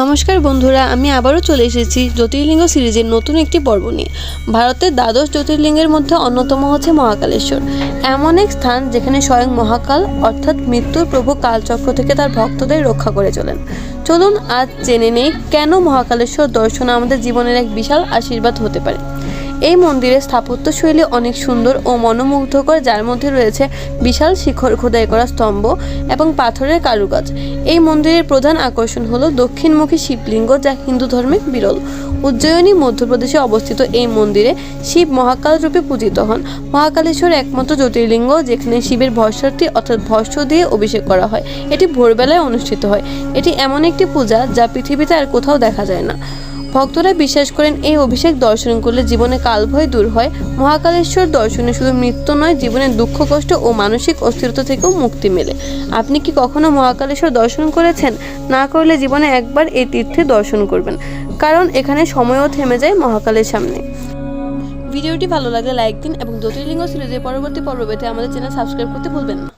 নমস্কার বন্ধুরা, আমি আবারও চলে এসেছি জ্যোতির্লিঙ্গ সিরিজের নতুন একটি পর্ব নিয়ে। ভারতের দ্বাদশ জ্যোতির্লিঙ্গের মধ্যে অন্যতম হচ্ছে মহাকালেশ্বর। এমন এক স্থান যেখানে স্বয়ং মহাকাল, অর্থাৎ মৃত্যুর প্রভু কালচক্র থেকে তার ভক্তদের রক্ষা করে চলেন। চলুন আজ জেনে নেই কেন মহাকালেশ্বর দর্শন আমাদের জীবনের এক বিশাল আশীর্বাদ হতে পারে। এই মন্দিরের স্থাপত্যশৈলী অনেক সুন্দর ও মনোমুগ্ধকর, যার মধ্যে রয়েছে বিশাল শিখর খোদাই করা স্তম্ভ এবং পাথরের কারুকাজ। এই মন্দিরের প্রধান আকর্ষণ হলো দক্ষিণমুখী শিবলিঙ্গ, যা হিন্দু ধর্মে বিরল। উজ্জয়িনী মধ্যপ্রদেশে অবস্থিত এই মন্দিরে শিব মহাকাল রূপে পূজিত হন। মহাকালেশ্বর একমাত্র জ্যোতির্লিঙ্গ, যেখানে শিবের ভস্মার্থী অর্থাৎ ভস্য দিয়ে অভিষেক করা হয়। এটি ভোরবেলায় অনুষ্ঠিত হয়। এটি এমন একটি পূজা যা পৃথিবীতে আর কোথাও দেখা যায় না। ভক্তরা বিশ্বাস করেন এই অভিষেক দর্শন করলে জীবনে কালভয় দূর হয়। মহাকালেশ্বর দর্শনে শুধু মৃত্যু নয় জীবনের দুঃখ, কষ্ট ও মানসিক অস্থিরতা থেকেও মুক্তি মেলে। আপনি কি কখনো মহাকালেশ্বর দর্শন করেছেন? না করলে জীবনে একবার এই তীর্থে দর্শন করবেন, কারণ এখানে সময়ও থেমে যায় মহাকালের সামনে। ভিডিওটি ভালো লাগলে লাইক দিন এবং জ্যোতির্লিঙ্গ সিরিজের পরবর্তী পর্ব পেতে আমাদের চ্যানেল সাবস্ক্রাইব করতে ভুলবেন না।